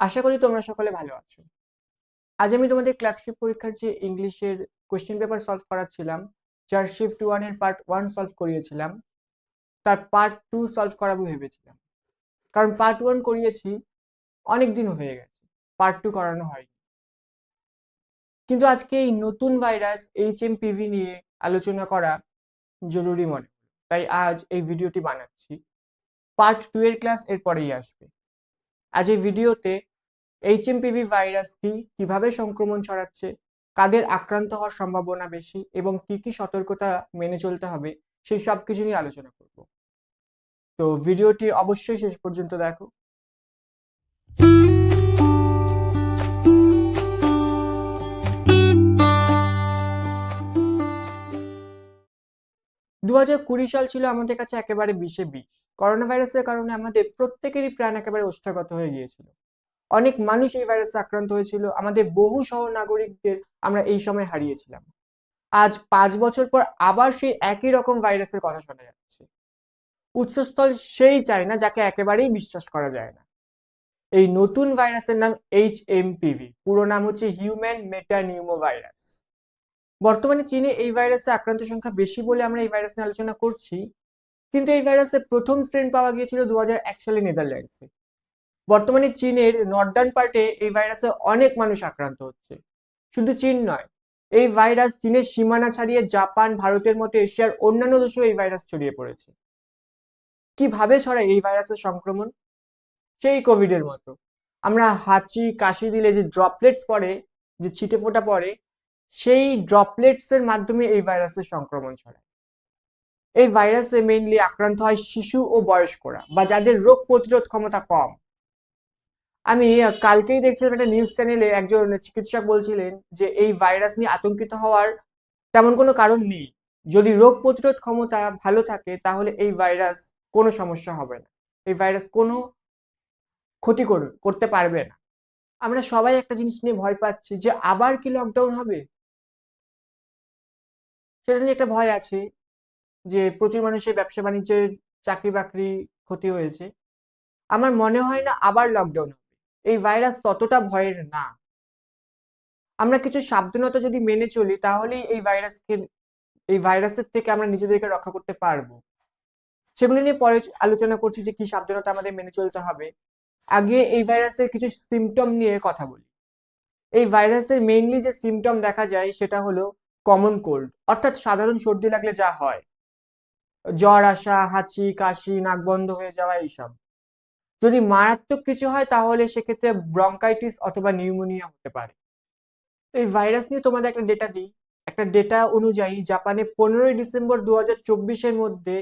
আশা করি তোমরা সকলে ভালো আছো। আজ আমি তোমাদের ক্লার্কশিপ পরীক্ষার যে ইংলিশের কোয়েশ্চেন পেপার সলভ করাচ্ছিলাম, যার শিফট ওয়ানের পার্ট ওয়ান সলভ করিয়েছিলাম, তার পার্ট টু সলভ করাবো ভেবেছিলাম। কারণ পার্ট ওয়ান করিয়েছি, অনেক দিন হয়ে গেছে পার্ট টু করানো হয়নি। কিন্তু আজকে এই নতুন ভাইরাস এইচ এম পিভি নিয়ে আলোচনা করা জরুরি মনে তাই আজ এই ভিডিওটি বানাচ্ছি। পার্ট টু এর ক্লাস এরপরেই আসবে। আজ এই ভিডিওতে এইচএমপিভি ভাইরাস কি কীভাবে সংক্রমণ ছড়াচ্ছে, কাদের আক্রান্ত হওয়ার সম্ভাবনা বেশি এবং কি কি সতর্কতা মেনে চলতে হবে, সেই সব কিছু নিয়ে আলোচনা করব। তো ভিডিওটি অবশ্যই শেষ পর্যন্ত দেখো। দু হাজার কুড়ি সাল ছিল আমাদের কাছে একেবারে বিশে বিশ করোনা ভাইরাসের কারণে আমাদের প্রত্যেকেরই প্রাণ একেবারে ওষ্ঠাগত হয়ে গিয়েছিল। অনেক মানুষ এই ভাইরাসে আক্রান্ত হয়েছিল। আমাদের বহু সহ নাগরিকদের আমরা এই সময় হারিয়েছিলাম। আজ পাঁচ বছর পর আবার সেই একই রকম ভাইরাসের কথা শোনা যাচ্ছে। উৎসস্থল সেই চায় না যাকে একেবারেই বিশ্বাস করা যায় না। এই নতুন ভাইরাসের নাম এইচ এমপিভি পুরো নাম হচ্ছে হিউম্যান মেটানিউমো ভাইরাস বর্তমানে চীনে এই ভাইরাসে আক্রান্ত সংখ্যা বেশি বলে আমরা এই ভাইরাস নিয়ে আলোচনা করছি। কিন্তু এই ভাইরাসের প্রথম স্ট্রেন পাওয়া গিয়েছিল দু হাজার এক সালে নেদারল্যান্ডসে। বর্তমানে চীনের নর্দার্ন পার্টে এই ভাইরাসে অনেক মানুষ আক্রান্ত হচ্ছে। শুধু চীন নয়, এই ভাইরাস চীনের সীমানা ছাড়িয়ে জাপান, ভারতের মতো এশিয়ার অন্যান্য দেশেও এই ভাইরাস ছড়িয়ে পড়েছে। কীভাবে ছড়ায় এই ভাইরাসের সংক্রমণ? সেই কোভিডের মতো। আমরা হাঁচি, কাশি দিলে যে ড্রপলেটস পড়ে, যে ছিটে ফোটা পড়ে, সেই ড্রপলেটস এর মাধ্যমে এই ভাইরাসের সংক্রমণ ছড়ায়। এই ভাইরাসে মেইনলি আক্রান্ত হয় শিশু ও বয়স্করা বা যাদের রোগ প্রতিরোধ ক্ষমতা কম। আমি কালকেই দেখছিলাম একটা নিউজ চ্যানেলে একজন চিকিৎসক বলছিলেন যে, এই ভাইরাস নিয়ে আতঙ্কিত হওয়ার তেমন কোনো কারণ নেই। যদি রোগ প্রতিরোধ ক্ষমতা ভালো থাকে, তাহলে এই ভাইরাস কোনো সমস্যা হবে না। এই ভাইরাস কোনো ক্ষতি কর- করতে পারবে না। আমরা সবাই একটা জিনিস নিয়ে ভয় পাচ্ছি যে, আবার কি লকডাউন হবে? সেটা নিয়ে একটা ভয় আছে যে, প্রচুর মানুষের ব্যবসা বাণিজ্যের চাকরি বাকরি ক্ষতি হয়েছে। আমার মনে হয় না আবার লকডাউন হবে। এই ভাইরাস ততটা ভয়ের না। আমরা কিছু সাবধানতা যদি মেনে চলি, তাহলেই এই ভাইরাসকে, এই ভাইরাসের থেকে আমরা নিজেদেরকে রক্ষা করতে পারব। সেগুলো নিয়ে পরে আলোচনা করছি যে কি সাবধানতা আমাদের মেনে চলতে হবে। আগে এই ভাইরাসের কিছু সিমটম নিয়ে কথা বলি। এই ভাইরাসের মেইনলি যে সিমটম দেখা যায়, সেটা হলো কমন কোল্ড অর্থাৎ সাধারণ সর্দি লাগলে যা হয়। জ্বর আসা, হাঁচি, কাশি, নাক বন্ধ হয়ে যাওয়া, এইসব। যদি মারাত্মক কিছু হয়, তাহলে সেক্ষেত্রে ব্রঙ্কাইটিস অথবা নিউমোনিয়া হতে পারে। এই ভাইরাস নিয়ে তোমাদের একটা ডেটা দিই। একটা ডেটা অনুযায়ী জাপানে পনেরোই ডিসেম্বর দু হাজার মধ্যে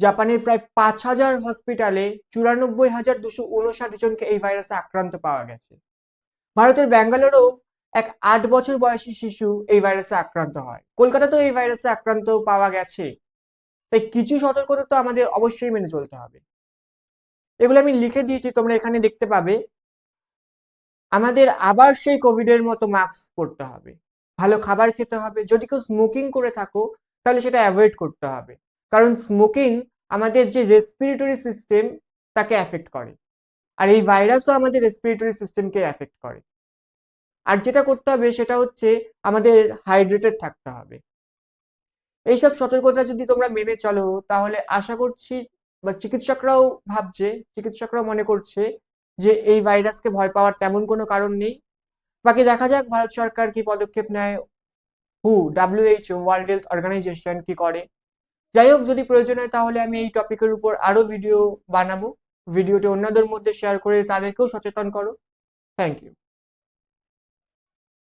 জাপানের প্রায় পাঁচ হাজার হসপিটালে চুরানব্বই হাজার দুশো উনষাট জনকে এই ভাইরাসে আক্রান্ত পাওয়া গেছে। ভারতের ব্যাঙ্গালোরেও এক আট বছর বয়সী শিশু এই ভাইরাসে আক্রান্ত হয়। কলকাতাতেও এই ভাইরাসে আক্রান্ত পাওয়া গেছে। তাই কিছু সতর্কতা তো আমাদের অবশ্যই মেনে চলতে হবে। এগুলো আমি লিখে দিয়েছি, তোমরা এখানে দেখতে পাবে। আমাদের আবার সেই কোভিডের মতো মাস্ক পরতে হবে। ভালো খাবার খেতে হবে। যদি কেউ স্মোকিং করে থাকো, তাহলে সেটা অ্যাভয়েড করতে হবে। কারণ স্মোকিং আমাদের যে রেসপিরেটরি সিস্টেম তাকে অ্যাফেক্ট করে। আর এই ভাইরাসও আমাদের রেসপিরেটরি সিস্টেমকে অ্যাফেক্ট করে। আর যেটা করতে হবে, সেটা হচ্ছে আমাদের হাইড্রেটেড থাকতে হবে। এইসব সতর্কতা যদি তোমরা মেনে চলো, তাহলে আশা করছি বা চিকিৎসকরাও ভাবছে, চিকিৎসকরাও মনে করছে যে এই ভাইরাসকে ভয় পাওয়ার তেমন কোনো কারণ নেই। বাকি দেখা যাক, ভারত সরকার কি পদক্ষেপ নেয় হু ডাব্লিউএইচও ওয়ার্ল্ড হেলথ অর্গানাইজেশন কি করে। যাই হোক, যদি প্রয়োজন হয় তাহলে আমি এই টপিকের উপর আরও ভিডিও বানাবো। ভিডিওটি অন্যদের মধ্যে শেয়ার করে তাদেরকেও সচেতন করো। Thank you